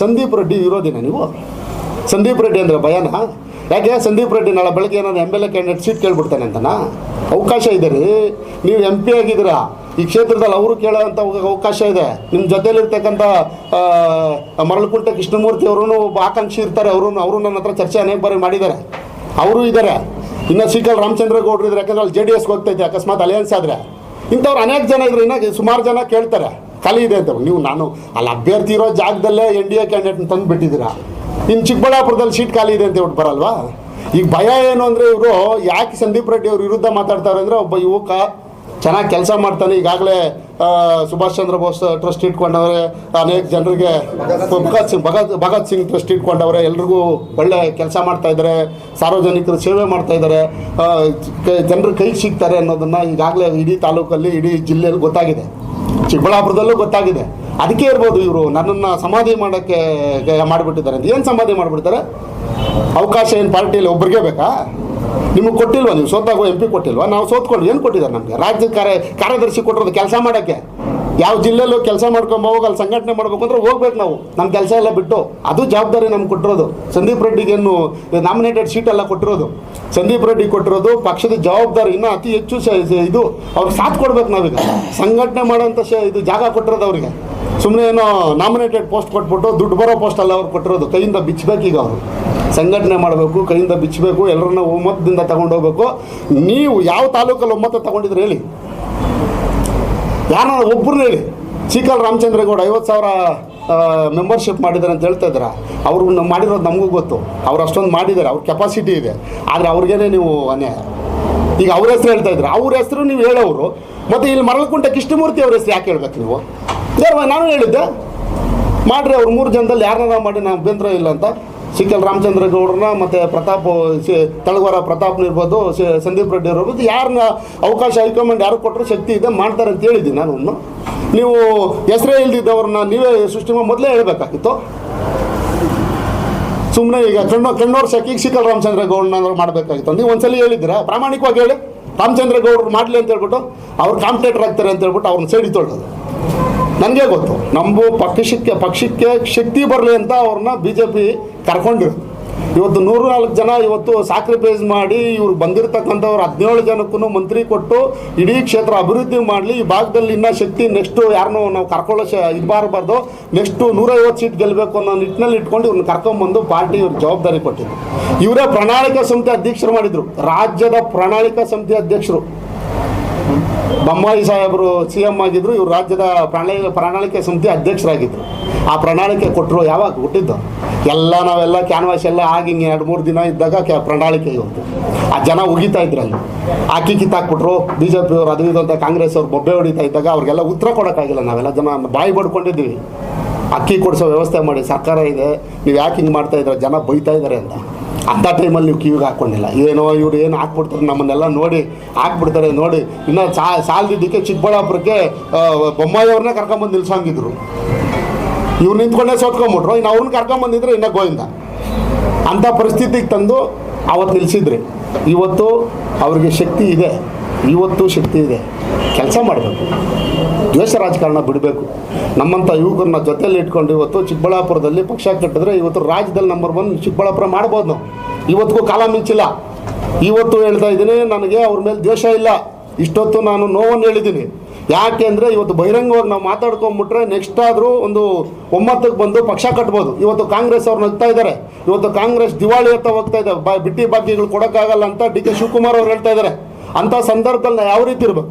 ಸಂದೀಪ್ ರೆಡ್ಡಿ ವಿರೋಧಿನ ನೀವು? ಸಂದೀಪ್ ರೆಡ್ಡಿ ಅಂದರೆ ಭಯನ? ಯಾಕೆ ಸಂದೀಪ್ ರೆಡ್ಡಿ ನಾಳೆ ಬೆಳಗ್ಗೆ ಏನಾದ್ರು M L A candidate seat ಕೇಳ್ಬಿಡ್ತಾನೆ ಅಂತನಾ? ಅವಕಾಶ ಇದೆ ರೀ. ನೀವು ಎಂ ಪಿ ಆಗಿದ್ದೀರಾ? ಈ ಕ್ಷೇತ್ರದಲ್ಲಿ ಅವರು ಕೇಳೋಂಥ ಅವಕಾಶ ಇದೆ. ನಿಮ್ಮ ಜೊತೆಯಲ್ಲಿರ್ತಕ್ಕಂಥ ಮರಳುಕುಂಟೆ ಕೃಷ್ಣಮೂರ್ತಿ ಅವರು ಒಬ್ಬ ಆಕಾಂಕ್ಷಿ ಇರ್ತಾರೆ. ಅವರು ಅವರು ನನ್ನ ಹತ್ರ ಚರ್ಚೆ ಅನೇಕ ಬಾರಿ ಮಾಡಿದ್ದಾರೆ. ಅವರು ಇದ್ದಾರೆ. ಇನ್ನು ಸೀಕಲ್ ರಾಮಚಂದ್ರ ಗೌಡ್ರು ಇದ್ದಾರೆ. ಯಾಕಂದ್ರೆ ಅಲ್ಲಿ ಜೆ ಡಿ ಎಸ್ಗೆ ಹೋಗ್ತೈತೆ ಅಕಸ್ಮಾತ್ ಅಲಯನ್ಸ್ ಆದರೆ. ಇಂಥವ್ರು ಅನೇಕ ಜನ ಇದ್ರು. ಇನ್ನ ಸುಮಾರು ಜನ ಕೇಳ್ತಾರೆ. ಖಾಲಿ ಇದೆ ಅಂತ. ನೀವು ನಾನು ಅಲ್ಲಿ ಅಭ್ಯರ್ಥಿ ಇರೋ ಜಾಗದಲ್ಲೇ ಎನ್ ಡಿ ಎ ಕ್ಯಾಂಡಿಡೇಟ್ನ ತಂದು ಬಿಟ್ಟಿದ್ದೀರಾ? ಇನ್ನು ಚಿಕ್ಕಬಳ್ಳಾಪುರದಲ್ಲಿ ಸೀಟ್ ಖಾಲಿ ಇದೆ ಅಂತ ಹೇಳ್ಬಿಟ್ಟು ಬರಲ್ವಾ? ಈಗ ಭಯ ಏನು ಅಂದರೆ ಇವರು ಯಾಕೆ ಸಂದೀಪ್ ರೆಡ್ಡಿ ಅವ್ರ ವಿರುದ್ಧ ಮಾತಾಡ್ತಾರೆ ಅಂದರೆ ಒಬ್ಬ ಯುವಕ ಚೆನ್ನಾಗಿ ಕೆಲಸ ಮಾಡ್ತಾನೆ. ಈಗಾಗಲೇ ಸುಭಾಷ್ ಚಂದ್ರ ಬೋಸ್ ಟ್ರಸ್ಟ್ ಇಟ್ಕೊಂಡವ್ರೆ. ಅನೇಕ ಜನರಿಗೆ ಭಗತ್ ಸಿಂಗ್, ಭಗತ್ ಭಗತ್ ಸಿಂಗ್ ಟ್ರಸ್ಟ್ ಇಟ್ಕೊಂಡವ್ರೆ. ಎಲ್ರಿಗೂ ಒಳ್ಳೆ ಕೆಲಸ ಮಾಡ್ತಾ ಇದ್ದಾರೆ. ಸಾರ್ವಜನಿಕರು ಸೇವೆ ಮಾಡ್ತಾ ಇದ್ದಾರೆ. ಜನರು ಕೈ ಸಿಗ್ತಾರೆ ಅನ್ನೋದನ್ನು ಈಗಾಗಲೇ ಇಡೀ ತಾಲೂಕಲ್ಲಿ, ಇಡೀ ಜಿಲ್ಲೆಯಲ್ಲಿ ಗೊತ್ತಾಗಿದೆ. ಚಿಕ್ಕಬಳ್ಳಾಪುರದಲ್ಲೂ ಗೊತ್ತಾಗಿದೆ. ಅದಕ್ಕೆ ಇರ್ಬೋದು ಇವರು. ನನ್ನನ್ನು ಸಮಾಧಿ ಮಾಡೋಕ್ಕೆ ಮಾಡಿಬಿಟ್ಟಿದ್ದಾರೆ ಅಂತ. ಏನು ಸಮಾಧಿ ಮಾಡಿಬಿಡ್ತಾರೆ? ಅವಕಾಶ ಏನು ಪಾರ್ಟಿಯಲ್ಲಿ ಒಬ್ಬರಿಗೆ ಬೇಕಾ? ನಿಮಗೆ ಕೊಟ್ಟಿಲ್ವಾ ನೀವು? ಸೋತಾಗೋ ಎಂ ಪಿ ಕೊಟ್ಟಿಲ್ವಾ? ನಾವು ಸೋತ್ಕೊಂಡು ಏನು ಕೊಟ್ಟಿದ್ದಾರೆ ನಮಗೆ? ರಾಜ್ಯ ಕಾರ್ಯ, ಕಾರ್ಯದರ್ಶಿ ಕೊಟ್ಟಿರೋದು ಕೆಲಸ ಮಾಡೋಕ್ಕೆ. ಯಾವ ಜಿಲ್ಲೆಯಲ್ಲೂ ಕೆಲಸ ಮಾಡ್ಕೊಂಡು ಹೋಗಿ ಅಲ್ಲಿ ಸಂಘಟನೆ ಮಾಡ್ಬೇಕು ಅಂದ್ರೆ ಹೋಗ್ಬೇಕು ನಾವು. ನಮ್ಮ ಕೆಲಸ ಎಲ್ಲ ಬಿಟ್ಟು. ಅದು ಜವಾಬ್ದಾರಿ ನಮ್ಗೆ ಕೊಟ್ಟಿರೋದು. ಸಂದೀಪ್ ರೆಡ್ಡಿಗೇನು ನಾಮಿನೇಟೆಡ್ ಸೀಟ್ ಎಲ್ಲ ಕೊಟ್ಟಿರೋದು. ಸಂದೀಪ್ ರೆಡ್ಡಿ ಕೊಟ್ಟಿರೋದು, ಪಕ್ಷದ ಜವಾಬ್ದಾರಿ ಇನ್ನೂ ಅತಿ ಹೆಚ್ಚು ಇದು ಅವ್ರಿಗೆ ಸಾಥ್ ಕೊಡ್ಬೇಕು ನಾವೀಗ. ಸಂಘಟನೆ ಮಾಡೋಂಥ ಇದು ಜಾಗ ಕೊಟ್ಟಿರೋದು ಅವರಿಗೆ. ಸುಮ್ಮನೆ ಏನೋ ನಾಮಿನೇಟೆಡ್ ಪೋಸ್ಟ್ ಕೊಟ್ಬಿಟ್ಟು ದುಡ್ಡು ಬರೋ ಪೋಸ್ಟ್ ಅಲ್ಲ ಅವ್ರು ಕೊಟ್ಟಿರೋದು. ಕೈಯಿಂದ ಬಿಚ್ಚಬೇಕು ಈಗ ಅವರು. ಸಂಘಟನೆ ಮಾಡಬೇಕು, ಕೈಯಿಂದ ಬಿಚ್ಚಬೇಕು ಎಲ್ಲರನ್ನ ಒಮ್ಮತದಿಂದ ತಗೊಂಡೋಗ್ಬೇಕು. ನೀವು ಯಾವ ತಾಲೂಕಲ್ಲಿ ಒಮ್ಮತ ತಗೊಂಡಿದ್ರೆ ಹೇಳಿ? ಯಾರ ಒಬ್ಬರನ್ನ ಹೇಳಿ ಚೀಕಲ್ ರಾಮಚಂದ್ರಗೌಡ ಐವತ್ತು ಸಾವಿರ ಮೆಂಬರ್ಶಿಪ್ ಮಾಡಿದ್ದಾರೆ ಅಂತ ಹೇಳ್ತಾ ಇದ್ದಾರೆ? ಅವರು ಮಾಡಿರೋದು ನಮಗೂ ಗೊತ್ತು. ಅವ್ರು ಅಷ್ಟೊಂದು ಮಾಡಿದ್ದಾರೆ. ಅವ್ರ ಕೆಪಾಸಿಟಿ ಇದೆ. ಆದರೆ ಅವ್ರಿಗೇನೆ ನೀವು ಅನ್ಯಾಯ. ಈಗ ಅವ್ರ ಹೆಸರು ಹೇಳ್ತಾ ಇದ್ರು ಅವ್ರ ಹೆಸರು ನೀವು ಹೇಳೋರು ಮತ್ತು ಇಲ್ಲಿ ಮರಳಕುಂಟೆ ಕೃಷ್ಣಮೂರ್ತಿ ಅವ್ರ ಹೆಸರು ಯಾಕೆ ಹೇಳ್ಬೇಕು ನೀವು? ನಾನು ಹೇಳಿದ್ದೆ. ಮಾಡಿರಿ, ಅವ್ರು ಮೂರು ಜನದಲ್ಲಿ ಯಾರನ್ನ ಮಾಡಿ ನಾನು ಅಭ್ಯಂತರ ಇಲ್ಲ ಅಂತ. ಸಿಕ್ಕಲ್ ರಾಮಚಂದ್ರ ಗೌಡ್ರನ್ನ ಮತ್ತು ಪ್ರತಾಪ್, ಸಿ- ತಳವಾರ ಪ್ರತಾಪ್ನ ಇರ್ಬೋದು ಸಂದೀಪ್ ರೆಡ್ಡಿ ಇರ್ಬೋದು, ಯಾರನ್ನ ಅವಕಾಶ ಹೈಕಮಾಂಡ್ ಯಾರು ಕೊಟ್ಟರು ಶಕ್ತಿ ಇದೆ, ಮಾಡ್ತಾರೆ ಅಂತ ಹೇಳಿದ್ದೀನಿ ನಾನು ಒಂದು ನೀವು ಹೆಸರೇ ಇಲ್ದಿದ್ದವ್ರನ್ನ ನೀವೇ ಸೃಷ್ಟಿ ಮೊದಲೇ ಹೇಳಬೇಕಾಗಿತ್ತು. ಸುಮ್ಮನೆ ಈಗ ಕಣ್ಣು, ಕಣ್ಣೋರ್ ಶಕಿಗೆ ಸಿಕ್ಕಲ್ ರಾಮಚಂದ್ರ ಗೌಡ್ನ ಮಾಡಬೇಕಾಗಿತ್ತು ನೀವು ಒಂದ್ಸಲಿ ಹೇಳಿದ್ದೀರಾ? ಪ್ರಾಮಾಣಿಕವಾಗಿ ಹೇಳಿ. ರಾಮಚಂದ್ರ ಗೌಡ್ರು ಮಾಡಲಿ ಅಂತ ಹೇಳ್ಬಿಟ್ಟು, ಅವ್ರು ಕಾಂಪಿಟೇಟರ್ ಆಗ್ತಾರೆ ಅಂತ ಹೇಳ್ಬಿಟ್ಟು ಅವ್ರನ್ನ ಸೈಡಿ ತೊಗೊಳ್ಳೋದು ನನಗೆ ಗೊತ್ತು. ನಮ್ಮ ಪಕ್ಷಕ್ಕೆ ಪಕ್ಷಕ್ಕೆ ಶಕ್ತಿ ಬರಲಿ ಅಂತ ಅವ್ರನ್ನ ಬಿ ಜೆ ಪಿ ಕರ್ಕೊಂಡಿರು ಇವತ್ತು ನೂರು ನಾಲ್ಕು ಜನ ಇವತ್ತು ಸಾಕ್ರಿಫೈಸ್ ಮಾಡಿ ಇವ್ರು ಬಂದಿರತಕ್ಕಂಥವ್ರು ಹದಿನೇಳು ಜನಕ್ಕೂ ಮಂತ್ರಿ ಕೊಟ್ಟು ಇಡೀ ಕ್ಷೇತ್ರ ಅಭಿವೃದ್ಧಿ ಮಾಡಲಿ. ಈ ಭಾಗದಲ್ಲಿ ಇನ್ನೂ ಶಕ್ತಿ ನೆಕ್ಸ್ಟು ಯಾರನ್ನೂ ನಾವು ಕರ್ಕೊಳ್ಳೋ ಶ ಇದು ನೆಕ್ಸ್ಟು ನೂರೈವತ್ತು ಸೀಟ್ ಗೆಲ್ಲಬೇಕು ಅನ್ನೋ ನಿಟ್ಟಿನಲ್ಲಿ ಇಟ್ಕೊಂಡು ಇವ್ರನ್ನ ಕರ್ಕೊಂಬಂದು ಪಾರ್ಟಿ ಇವ್ರ ಜವಾಬ್ದಾರಿ ಕೊಟ್ಟಿದ್ರು. ಇವರೇ ಪ್ರಣಾಳಿಕಾ ಸಮಿತಿ ಅಧ್ಯಕ್ಷರು ಮಾಡಿದರು. ರಾಜ್ಯದ ಪ್ರಣಾಳಿಕಾ ಸಮಿತಿ ಅಧ್ಯಕ್ಷರು. ಬೊಮ್ಮಾಯಿ ಸಾಹೇಬರು ಸಿ ಎಂ ಆಗಿದ್ರು, ಇವರು ರಾಜ್ಯದ ಪ್ರಣಾಳಿಕೆ ಪ್ರಣಾಳಿಕೆ ಸಮಿತಿ ಅಧ್ಯಕ್ಷರಾಗಿದ್ದರು ಆ ಪ್ರಣಾಳಿಕೆ ಕೊಟ್ಟರು ಯಾವಾಗ? ಹುಟ್ಟಿದ್ದು? ಎಲ್ಲ ನಾವೆಲ್ಲ ಕ್ಯಾನ್ವಾಸ್ ಎಲ್ಲ ಆಗಿ ಹಿಂಗೆ ಎರಡು ಮೂರು ದಿನ ಇದ್ದಾಗ ಕ್ಯಾ ಪ್ರಣಾಳಿಕೆ ಇವತ್ತು ಆ ಜನ ಉಗಿತಾ ಇದ್ರಲ್ಲಿ ಅಕ್ಕಿ ಕಿತ್ತಾಕ್ಬಿಟ್ರು ಬಿ ಜೆ ಪಿಯವರು ಅದು ಇದು ಅಂತ ಕಾಂಗ್ರೆಸ್ ಅವ್ರು ಬೊಬ್ಬೆ ಹೊಡಿತಾ ಇದ್ದಾಗ ಅವ್ರಿಗೆಲ್ಲ ಉತ್ತರ ಕೊಡೋಕ್ಕಾಗಿಲ್ಲ. ನಾವೆಲ್ಲ ಜನ ಬಾಯಿ ಬಡ್ಕೊಂಡಿದ್ದೀವಿ. ಅಕ್ಕಿ ಕೊಡಿಸೋ ವ್ಯವಸ್ಥೆ ಮಾಡಿ, ಸರ್ಕಾರ ಇದೆ, ನೀವು ಯಾಕೆ ಹಿಂಗೆ ಮಾಡ್ತಾ ಜನ ಬೈತಾ ಇದ್ದಾರೆ ಅಂತ. ಅಂಥ ಟೈಮಲ್ಲಿ ನೀವು ಕಿವಿಗೆ ಹಾಕ್ಕೊಂಡಿಲ್ಲ ಏನೋ ಇವ್ರು ಏನು ಹಾಕ್ಬಿಡ್ತಾರೆ ನಮ್ಮನ್ನೆಲ್ಲ ನೋಡಿ, ಹಾಕ್ಬಿಡ್ತಾರೆ ನೋಡಿ. ಇನ್ನು ಸಾ ಸಾಲದಿದ್ದಕ್ಕೆ ಚಿಕ್ಕಬಳ್ಳಾಪುರಕ್ಕೆ ಬೊಮ್ಮಾಯಿಯವ್ರನ್ನೇ ಕರ್ಕೊಂಬಂದು ನಿಲ್ಸಂಗಿದ್ರು. ಇವ್ರು ನಿಂತ್ಕೊಂಡೇ ಸೋತ್ಕೊಂಬಿಟ್ರು. ಇನ್ನು ಅವ್ರನ್ನ ಕರ್ಕೊಂಬಂದಿದ್ರೆ ಇನ್ನೂ ಗೋವಿಂದ. ಅಂಥ ಪರಿಸ್ಥಿತಿಗೆ ತಂದು ಅವತ್ತು ನಿಲ್ಲಿಸಿದ್ರಿ ಇವತ್ತು ಅವ್ರಿಗೆ ಶಕ್ತಿ ಇದೆ. ಇವತ್ತು ಶಕ್ತಿ ಇದೆ. ಕೆಲಸ ಮಾಡಬೇಕು. ದ್ವೇಷ ರಾಜಕಾರಣ ಬಿಡಬೇಕು. ನಮ್ಮಂಥ ಯುವಕರನ್ನ ಜೊತೆಯಲ್ಲಿ ಇಟ್ಕೊಂಡು ಇವತ್ತು ಚಿಕ್ಕಬಳ್ಳಾಪುರದಲ್ಲಿ ಪಕ್ಷ ಕಟ್ಟಿದ್ರೆ ಇವತ್ತು ರಾಜ್ಯದಲ್ಲಿ ನಂಬರ್ ಒನ್ ಚಿಕ್ಕಬಳ್ಳಾಪುರ ಮಾಡ್ಬೋದು ನಾವು. ಇವತ್ತಿಗೂ ಕಾಲ ಮಿಂಚಿಲ್ಲ. ಇವತ್ತು ಹೇಳ್ತಾ ಇದ್ದೀನಿ, ನನಗೆ ಅವ್ರ ಮೇಲೆ ದ್ವೇಷ ಇಲ್ಲ. ಇಷ್ಟೊತ್ತು ನಾನು ನೋವನ್ನು ಹೇಳಿದ್ದೀನಿ. ಯಾಕೆ ಅಂದರೆ ಇವತ್ತು ಬಹಿರಂಗವಾಗಿ ನಾವು ಮಾತಾಡ್ಕೊಂಬಿಟ್ರೆ ನೆಕ್ಸ್ಟ್ ಆದರೂ ಒಂದು ಒಮ್ಮತಕ್ಕೆ ಬಂದು ಪಕ್ಷ ಕಟ್ಬೋದು. ಇವತ್ತು ಕಾಂಗ್ರೆಸ್ ಅವ್ರು ನಗ್ತಾ ಇದ್ದಾರೆ. ಇವತ್ತು ಕಾಂಗ್ರೆಸ್ ದಿವಾಳಿ ಅಂತ ಹೋಗ್ತಾ ಇದ್ದಾರೆ ಬಾ, ಬಿಟ್ಟಿ ಬಾಕಿಗಳು ಕೊಡೋಕ್ಕಾಗಲ್ಲ ಅಂತ ಡಿ ಕೆ ಶಿವಕುಮಾರ್ ಅವ್ರು ಹೇಳ್ತಾ ಇದ್ದಾರೆ. ಅಂಥ ಸಂದರ್ಭದಲ್ಲಿ ಯಾವ ರೀತಿ ಇರಬೇಕು?